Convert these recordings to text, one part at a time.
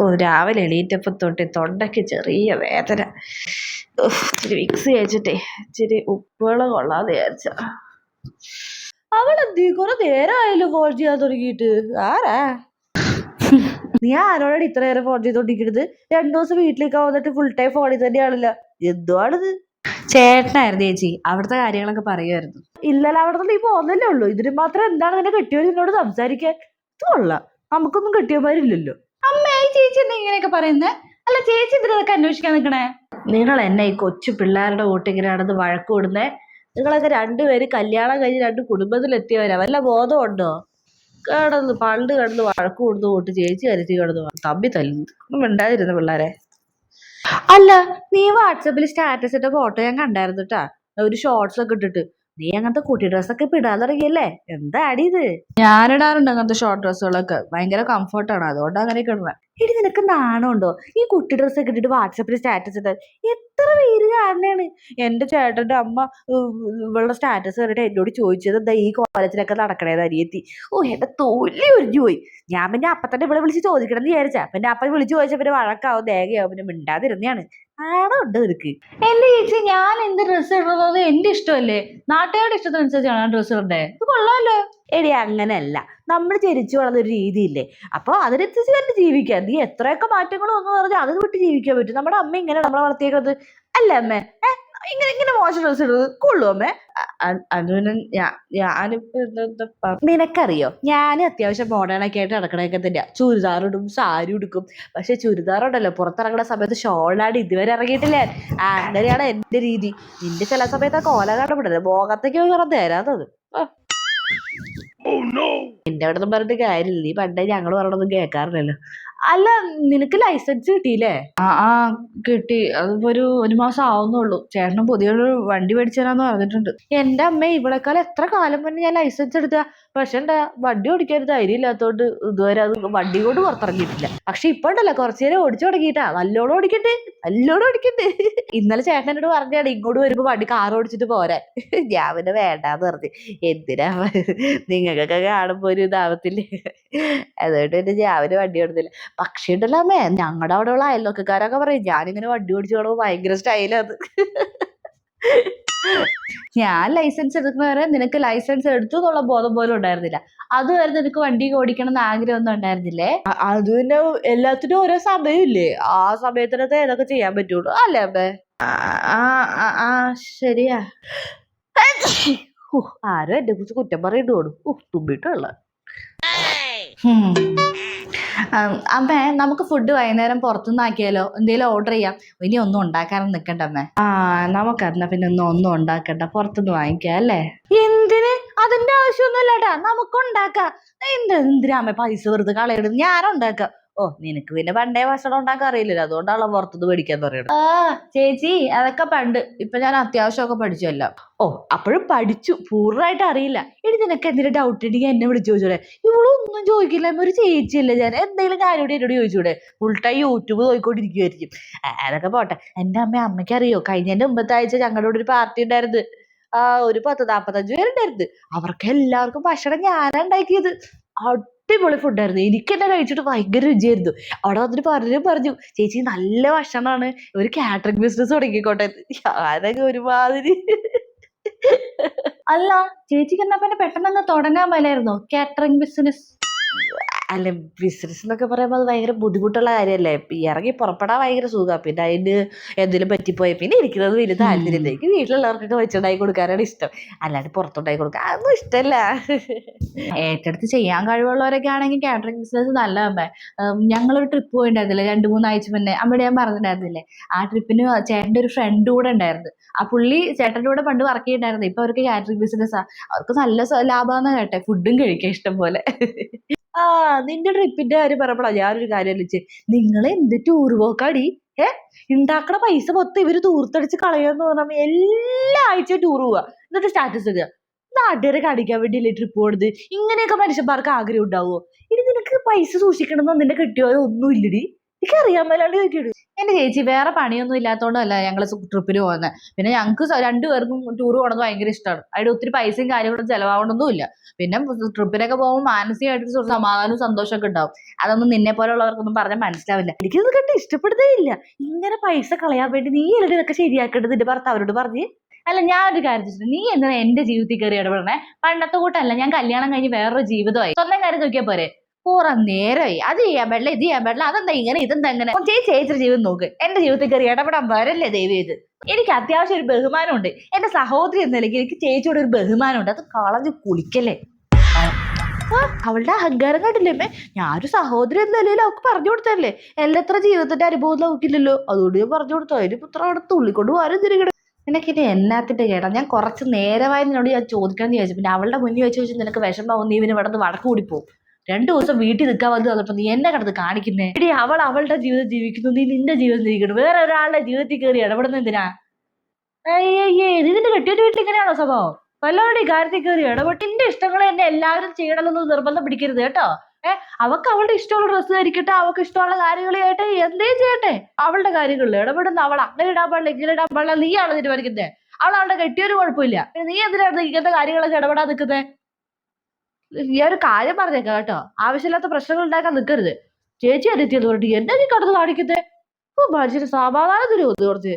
ഓ രാവിലെ എണീറ്റപ്പോൾ തൊട്ട് തൊണ്ടയ്ക്ക് ചെറിയ വേദന. ഇച്ചിരി വിക്സ് കഴിച്ചിട്ടേ ഇച്ചിരി ഉപ്പുവെള്ളം കൊള്ളാന്ന് വിചാരിച്ച അവളെന്തി കുറെ നേരമായല്ലോ ഫോൺ ചെയ്യാൻ തുടങ്ങിയിട്ട്. ആരാ? നീ ആരോടാണ് ഇത്ര നേരം ഫോൺ ചെയ്തോണ്ടിരിക്കുന്നത് രണ്ടു ദിവസം വീട്ടിലേക്ക് വന്നിട്ട് ഫുൾ ടൈം ഫോണിൽ തന്നെയാണല്ലോ. എന്തുവാണിത്? ചേട്ടനായിരുന്നു ചേച്ചി. അവിടുത്തെ കാര്യങ്ങളൊക്കെ പറയുമായിരുന്നു. ഇല്ലല്ലോ അവിടെ നീ പോകുന്നല്ലേ ഉള്ളൂ. ഇതിന് മാത്രം എന്താണ് നിന്നെ കെട്ടിയോ നിന്നോട് സംസാരിക്കാൻ? കൊള്ളാം. നമുക്കൊന്നും കെട്ടിയമാരില്ലല്ലോ അമ്മേ ചേച്ചി എന്താ ഇങ്ങനെയൊക്കെ പറയുന്നേ? അല്ല ചേച്ചി ഇതിലൊക്കെ അന്വേഷിക്കാൻ നിൽക്കണേ നിങ്ങൾ എന്നെ ഈ കൊച്ചു പിള്ളേരുടെ കൂട്ടിങ്ങനെ നടന്ന് വഴക്ക് വിടുന്നേ നിങ്ങളൊക്കെ രണ്ടുപേര് കല്യാണം കഴിഞ്ഞ് രണ്ട് കുടുംബത്തിലെത്തിയവരാ. വല്ല ബോധമുണ്ടോ? കിടന്ന് പണ്ട് കടന്ന് വഴക്ക് കൊടുത്ത് കൂട്ട് ചേച്ചി കരുത്തി കിടന്ന് തമ്പി തല്ലുന്നു ഒന്നും മിണ്ടാതിരുന്ന പിള്ളേരെ. അല്ല നീ വാട്സപ്പിൽ സ്റ്റാറ്റസ് ഇട്ട ഫോട്ടോ ഞാൻ കണ്ടായിരുന്നു കേട്ടാ ഒരു ഷോർട്സ് ഒക്കെ ഇട്ടിട്ട്. നീ അങ്ങനത്തെ കുട്ടി ഡ്രസ്സൊക്കെ ഇപ്പൊ ഇടാൻ തുടങ്ങിയല്ലേ? എന്താ അടി ഇത്? ഞാനിടാറുണ്ട് അങ്ങനത്തെ ഷോർട്ട് ഡ്രസ്സുകളൊക്കെ ഭയങ്കര കംഫർട്ടാണ് അതുകൊണ്ട് അങ്ങനെയൊക്കെ ഇടുന്നത് എടി നിനക്ക് നാണമുണ്ടോ? ഈ കുട്ടി ഡ്രസ്സൊക്കെ ഇട്ടിട്ട് വാട്സപ്പിൽ സ്റ്റാറ്റസ് ഇട്ടാൽ എത്ര പേര് കാരണമാണ് എന്റെ ചേട്ടന്റെ അമ്മ ഇവളുടെ സ്റ്റാറ്റസ് കണ്ടിട്ട് എന്നോട് ചോദിച്ചത് എന്താ ഈ കോളേജിലൊക്കെ നടക്കണേത് അരിയെത്തി ഓ എന്റെ തൊല്ലി ഒരിഞ്ഞു പോയി. ഞാൻ പിന്നെ അപ്പം തന്നെ ഇവിടെ വിളിച്ച് ചോദിക്കണം എന്ന് വിചാരിച്ചാ. പിന്നെ അപ്പൻ വിളിച്ച് ചോദിച്ചാൽ പിന്നെ വഴക്കാവും ദേഹയാവും പിന്നെ മിണ്ടാതിരുന്നയാണ് നാണമുണ്ട് നിനക്ക്. എന്റെ ചേച്ചി ഞാൻ എന്ത് ഡ്രസ്സ് ഇടുന്നത് എന്റെ ഇഷ്ടമല്ലേ? നാട്ടുകാരുടെ ഇഷ്ടത്തിനനുസരിച്ചാണ് ഡ്രസ്സ് ഇടണ്ടേ? ഇത് കൊള്ളാമല്ലോ എടി അങ്ങനെയല്ല. നമ്മൾ ജനിച്ചു വളർന്ന ഒരു രീതിയില്ലേ. അപ്പോൾ അതിനനുസരിച്ച് തന്നെ ജീവിക്കാം. നീ എത്രയൊക്കെ മാറ്റങ്ങൾ വന്നു പറഞ്ഞാൽ അത് വിട്ട് ജീവിക്കാൻ പറ്റും. നമ്മുടെ അമ്മ ഇങ്ങനെ നമ്മളെ വളർത്തിയേക്കുന്നത് അല്ല അമ്മ. ഇങ്ങനെ ഇങ്ങനെ മോശം ഡ്രസ് ഇടുന്നത്. കൊള്ളു അമ്മേ. അനുവിന് ഞാനിപ്പോ നിനക്കറിയോ? ഞാൻ അത്യാവശ്യം മോഡേൺ ഒക്കെ ആയിട്ട് നടക്കണൊക്കെ തന്നെയാ. ചുരിദാർ ഇടും സാരി ഉടുക്കും. പക്ഷെ ചുരിദാർ ഉണ്ടല്ലോ. പുറത്തിറങ്ങുന്ന സമയത്ത് ഷോളാണ് ഇതുവരെ ഇറങ്ങിയിട്ടില്ലേ അങ്ങനെയാണ് എന്റെ രീതി. നിന്റെ ചില സമയത്ത് ആ കോല കാണപ്പെടരുത് പോയി പറഞ്ഞു തരാത്തത് എന്റെ അവിടെ ഒന്നും പറഞ്ഞിട്ട് കാര്യമില്ല. നീ പണ്ടേ ഞങ്ങൾ പറഞ്ഞൊന്നും കേൾക്കാറില്ലല്ലോ. അല്ല നിനക്ക് ലൈസൻസ് കിട്ടിയില്ലേ? ആ ആ കിട്ടി. അതിപ്പോ ഒരു ഒരു മാസം ആവുന്നുള്ളൂ. ചേട്ടനും പുതിയൊരു വണ്ടി മേടിച്ചു തരാന്ന് പറഞ്ഞിട്ടുണ്ട്. എന്റെ അമ്മ ഇവിടെക്കാൾ എത്ര കാലം മുന്നേ ഞാൻ ലൈസൻസ് എടുത്ത പക്ഷെ എന്താ വണ്ടി ഓടിക്കാൻ ധൈര്യം ഇല്ലാത്തോണ്ട് ഇതുവരെ അത് വണ്ടി കൊണ്ട് പുറത്തിറങ്ങിയിട്ടില്ല. പക്ഷെ ഇപ്പൊ ഉണ്ടല്ലോ കുറച്ചു നേരം ഓടിച്ചു തുടങ്ങിയിട്ടാ. നല്ലോണം ഓടിക്കട്ടെ നല്ലോണം ഓടിക്കട്ടെ. ഇന്നലെ ചേട്ടൻ എന്നോട് പറഞ്ഞാണ് ഇങ്ങോട്ട് വരുമ്പോ വണ്ടി കാർ ഓടിച്ചിട്ട് പോരാൻ. ഞാൻ പിന്നെ വേണ്ടാന്ന് പറഞ്ഞു. എന്തിനാ നിങ്ങൾക്കൊക്കെ കാണുമ്പോ ഒരു ഇതാവത്തില്ലേ? അതുകൊണ്ട് പിന്നെ ഞാൻ വണ്ടി ഓടുന്നില്ല പക്ഷേ ഉണ്ടല്ലോ അമ്മേ ഞങ്ങളുടെ അവിടെയുള്ള അയൽവക്കക്കാരൊക്കെ പറയും ഞാനിങ്ങനെ വണ്ടി ഓടിച്ചു കാണുമ്പോൾ ഭയങ്കര സ്റ്റൈലത് ഞാൻ ലൈസൻസ് എടുക്കുന്നവരെ നിനക്ക് ലൈസൻസ് എടുത്തു എന്നുള്ള ബോധം പോലും ഉണ്ടായിരുന്നില്ല. അതുവരെ നിനക്ക് വണ്ടി ഓടിക്കണം എന്ന് ആഗ്രഹമൊന്നും ഉണ്ടായിരുന്നില്ലേ? അത് പിന്നെ എല്ലാത്തിനും ഓരോ സമയമില്ലേ ആ സമയത്തിനകത്ത് ഏതൊക്കെ ചെയ്യാൻ പറ്റുള്ളൂ. അല്ലേ അമ്മേ? ആ ആ, ശരിയാ. ഹു, ആരോ എന്നെ കുറിച്ച് കുറ്റം പറയേണ്ടി ഓടും തുമ്പിട്ടുള്ള. അമ്മേ നമുക്ക് ഫുഡ് വൈകുന്നേരം പുറത്തുനിന്ന് ആക്കിയാലോ? എന്തെങ്കിലും ഓർഡർ ചെയ്യാം. ഇനി ഒന്നും ഉണ്ടാക്കാനും നിൽക്കണ്ട അമ്മേ. ആ നമുക്കെന്നാ പിന്നെ ഒന്നും ഒന്നും ഉണ്ടാക്കണ്ട. പുറത്തുനിന്ന് വാങ്ങിക്കാം അല്ലേ? എന്തിന്? അതിന്റെ ആവശ്യമൊന്നുമില്ലട്ടാ. നമുക്ക് ഉണ്ടാക്കാം എന്ത് എന്തിനാ അമ്മ പൈസ വെറുതെ കളയിടും ഞാനുണ്ടാക്കാം. ഓ നിനക്ക് പിന്നെ പണ്ടേ ഭക്ഷണം ഉണ്ടാക്കാൻ അറിയില്ലല്ലോ. അതുകൊണ്ടാണല്ലോ പുറത്തുനിന്ന് മേടിക്കാൻ പറയുന്നത് ആ ചേച്ചി അതൊക്കെ പണ്ട്. ഇപ്പൊ ഞാൻ അത്യാവശ്യമൊക്കെ പഠിച്ചല്ലോ. ഓ അപ്പോഴും പഠിച്ചു. പൂർണമായിട്ട് അറിയില്ല. ഇനി നിനക്ക് എന്തെങ്കിലും ഡൗട്ട് ഉണ്ടെങ്കിൽ എന്നെ വിളിച്ചു ചോദിച്ചൂടെ. ഇവളൊന്നും ചോദിക്കില്ല. ഒരു ചേച്ചിയല്ലേ ഞാൻ. എന്തെങ്കിലും കാര്യം എന്നോട് ചോദിച്ചൂടെ. ഫുൾ ടൈം യൂട്യൂബ് നോക്കിക്കൊണ്ടിരിക്കുമായിരിക്കും അതൊക്കെ പോട്ടെ. എന്റെ അമ്മ അമ്മയ്ക്ക് അറിയോ കഴിഞ്ഞതിന്റെ മുമ്പത്തെ ആഴ്ച ഞങ്ങളുടെ കൂടെ ഒരു പാർട്ടി ഉണ്ടായിരുന്നു. ആ ഒരു പത്ത് നാപ്പത്തഞ്ച് പേരുണ്ടായിരുന്നു. അവർക്ക് എല്ലാവർക്കും ഭക്ഷണം ഞാനാ ഉണ്ടാക്കിയത്. അടിപൊളി ഫുഡായിരുന്നു എനിക്ക് തന്നെ കഴിച്ചിട്ട് ഭയങ്കര രുചിയായിരുന്നു. അവിടെ വന്നിട്ട് പലരും പറഞ്ഞു ചേച്ചി നല്ല ഭക്ഷണമാണ്. ഒരു കാറ്ററിംഗ് ബിസിനസ് തുടങ്ങിക്കോട്ടെ. ഞാനൊക്കെ ഒരുമാതിരി. അല്ല ചേച്ചിക്ക് എന്നാ പിന്നെ പെട്ടെന്ന് തുടങ്ങാൻ മേലായിരുന്നോ? കാറ്ററിംഗ് ബിസിനസ് അല്ല ബിസിനസ് എന്നൊക്കെ പറയുമ്പോൾ അത് ഭയങ്കര ബുദ്ധിമുട്ടുള്ള കാര്യമല്ലേ ഇറങ്ങി പുറപ്പെടാൻ ഭയങ്കര സുഖമാണ് പിന്നെ അതിന് എന്തെങ്കിലും പറ്റിപ്പോയി പിന്നെ ഇരിക്കുന്നത് വലിയ താല്പര്യമില്ല എനിക്ക് വീട്ടിലുള്ളവർക്കൊക്കെ വെച്ചുണ്ടാക്കി കൊടുക്കാനാണ് ഇഷ്ടം. അല്ലാണ്ട് പുറത്തുണ്ടാക്കി കൊടുക്കാൻ അതൊന്നും ഇഷ്ടമല്ല ഏറ്റെടുത്ത് ചെയ്യാൻ കഴിവുള്ളവരൊക്കെ ആണെങ്കിൽ കാറ്ററിംഗ് ബിസിനസ് നല്ല അമ്മ ഞങ്ങളൊരു ട്രിപ്പ് പോയിട്ടുണ്ടായിരുന്നില്ലേ രണ്ട് മൂന്നാഴ്ച മുന്നേ. അമ്മയുടെ ഞാൻ പറഞ്ഞിട്ടുണ്ടായിരുന്നില്ലേ? ആ ട്രിപ്പിന് ചേട്ടന്റെ ഒരു ഫ്രണ്ട് കൂടെ ഉണ്ടായിരുന്നു. ആ പുള്ളി ചേട്ടന്റെ കൂടെ പണ്ട് വർക്ക് ചെയ്തിട്ടുണ്ടായിരുന്നു. ഇപ്പൊ അവർക്ക് കാറ്ററിംഗ് ബിസിനസ്സാ അവർക്ക് നല്ല ലാഭമാണെന്ന് കേട്ടെ. ഫുഡും കഴിക്കാം ഇഷ്ടം പോലെ. ആ നിന്റെ ട്രിപ്പിന്റെ കാര്യം പറഞ്ഞപ്പോഴാ ഞാനൊരു കാര്യം വിളിച്ച് നിങ്ങൾ എന്ത് ടൂർ പോക്കാടി ഏ? ഉണ്ടാക്കണ പൈസ മൊത്തം ഇവർ തൂർത്തടിച്ച് കളയാന്ന് പറഞ്ഞാൽ എല്ലാ ആഴ്ചയും ടൂർ പോവാ. എന്നിട്ട് സ്റ്റാറ്റസ് ഇടുക നാട്ടുകാരെ കാണിക്കാൻ വേണ്ടിയല്ലേ ട്രിപ്പ് പോണത്? ഇങ്ങനെയൊക്കെ മനുഷ്യന്മാർക്ക് ആഗ്രഹം ഉണ്ടാവുമോ ഇനി നിനക്ക് പൈസ സൂക്ഷിക്കണമെന്നോ നിന്റെ കിട്ടിയോ? ഒന്നും ഇല്ലടി. എനിക്കറിയാൻ മേലാണ്ട് ചോദിക്കൂ. എന്റെ ചേച്ചി വേറെ പണിയൊന്നും ഇല്ലാത്തതുകൊണ്ടല്ല ഞങ്ങൾ ട്രിപ്പിന് പോകുന്നത് പിന്നെ ഞങ്ങൾക്ക് രണ്ടുപേർക്കും ടൂർ പോകണത് ഭയങ്കര ഇഷ്ടമാണ് അതിന്റെ ഒത്തിരി പൈസയും കാര്യങ്ങളും ചിലവാകണമൊന്നും ഇല്ല പിന്നെ ട്രിപ്പിനൊക്കെ പോകുമ്പോൾ മാനസികമായിട്ട് ഒരു സമാധാനവും സന്തോഷമൊക്കെ ഉണ്ടാവും. അതൊന്നും നിന്നെ പോലുള്ളവർക്കൊന്നും പറഞ്ഞാൽ മനസ്സിലാവില്ല. എനിക്കിത് കണ്ട് ഇഷ്ടപ്പെടുന്നേ ഇല്ല. ഇങ്ങനെ പൈസ കളയാൻ വേണ്ടി നീ അല്ലേ ഇതൊക്കെ ശരിയാക്കേണ്ടത് നിന്റെ ഭർത്താവിനോട് പറഞ്ഞു. അല്ല ഞാനൊരു കാര്യം ചോദിച്ചിട്ട് നീ എന്തിനാ എന്റെ ജീവിതത്തിൽ കയറി ഇടപെടണേ? പണ്ടത്തെ കൂട്ടല്ല ഞാൻ കല്യാണം കഴിഞ്ഞ് വേറൊരു ജീവിതമായി. സ്വന്തം കാര്യം നോക്കിയാൽ പോരെ? പൂറ നേരമായി അത് ചെയ്യാൻ പാടില്ല ഇത് ചെയ്യാൻ പാടില്ല അതെന്താ ഇങ്ങനെ ഇതെന്താ ഇങ്ങനെ? ചേച്ചി ചേച്ചി ചേച്ചിയുടെ ജീവിതം നോക്ക്. എന്റെ ജീവിതത്തിൽ കയറി ഇടപെടാൻ വരല്ലേ ദൈവം ഇത്. എനിക്ക് അത്യാവശ്യം ഒരു ബഹുമാനമുണ്ട്. എന്റെ സഹോദരി എന്ന നിലയ്ക്ക് എനിക്ക് ചേച്ചിയോട് ഒരു ബഹുമാനമുണ്ട്. അത് കളഞ്ഞ് കുളിക്കല്ലേ? അവളുടെ അഹങ്കാരം കണ്ടില്ലേ അമ്മേ? ഞാനൊരു സഹോദരി എന്ന നിലയിൽ അവൾക്ക് പറഞ്ഞു കൊടുത്തല്ലേ എല്ലാത്ര ജീവിതത്തിന്റെ അനുഭവം നോക്കില്ലല്ലോ അതുകൊണ്ട് ഞാൻ പറഞ്ഞു കൊടുത്തു. അതിന് പുത്രം അവിടെ തുള്ളിക്കൊണ്ട് വരും തിരികെ ഇനി എന്നാത്തിന്റെ കേടാ? ഞാൻ കുറച്ച് നേരമായി നിന്നോട് ഞാൻ ചോദിക്കണം എന്ന് ചോദിച്ചു പിന്നെ അവളുടെ മുന്നിൽ വെച്ച് വെച്ച് നിനക്ക് വിഷമാവും നീ ഇവന് ഇവിടെ നിന്ന് വടക്ക് കൂടി പോകും രണ്ടു ദിവസം വീട്ടിൽ നിൽക്കാൻ വന്ന് തന്നപ്പോ നീ എന്നെ കിടന്ന് കാണിക്കുന്നേ? എടി അവൾ അവളുടെ ജീവിതം ജീവിക്കുന്നു നീ നിന്റെ ജീവിതം ജീവിക്കണം വേറെ ഒരാളുടെ ജീവിതത്തിൽ കയറി ഇടപെടുന്ന എന്തിനാ? അയ്യേ നിന്റെ കെട്ടിയുടെ വീട്ടിൽ ഇങ്ങനെയാണോ സ്വഭാവം? വല്ലവരുടെ കാര്യത്തിൽ കയറി ഇടപെട്ട് നിന്റെ ഇഷ്ടങ്ങൾ എന്നെ എല്ലാവരും ചെയ്യണമെന്ന് നിർബന്ധം പിടിക്കരുത് കേട്ടോ. ഏ അവൾക്ക് അവളുടെ ഇഷ്ടമുള്ള ഡ്രസ്സ് ധരിക്കട്ടെ അവൾക്ക് ഇഷ്ടമുള്ള കാര്യങ്ങൾ ചെയ്യട്ടെ എന്തേ ചെയ്യട്ടെ. അവളുടെ കാര്യങ്ങളിൽ ഇടപെടുന്ന അവൾ അങ്ങനെ ഇടാൻ പാടില്ല ഇങ്ങനെ ഇടാൻ പാടില്ല നീയാണ് തീരുമാനിക്കുന്നത് അവൾ അവളുടെ കെട്ടിയൊരു കുഴപ്പമില്ല. നീ എന്തിനാണ് ഇങ്ങനത്തെ കാര്യങ്ങളൊക്കെ ഇടപെടാൻ നിൽക്കുന്നത് ഞാൻ ഒരു കാര്യം പറഞ്ഞേക്കാം കേട്ടോ. ആവശ്യമില്ലാത്ത പ്രശ്നങ്ങൾ ഉണ്ടാക്കാൻ നിൽക്കരുത് ചേച്ചി അനിയത്തിയെന്ന് പറഞ്ഞിട്ട് എന്നെ നീ കടന്ന് കാണിക്കുന്നത് ഓ മനുഷ്യന് സമാധാനത്തിന് ഒന്ന് കുറച്ച്?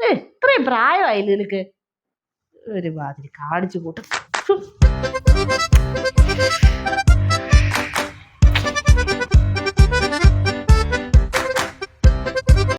ഏ ഇത്രയും പ്രായമായില്ലേ നിനക്ക്? ഒരുമാതിരി കാണിച്ചു കൂട്ടും.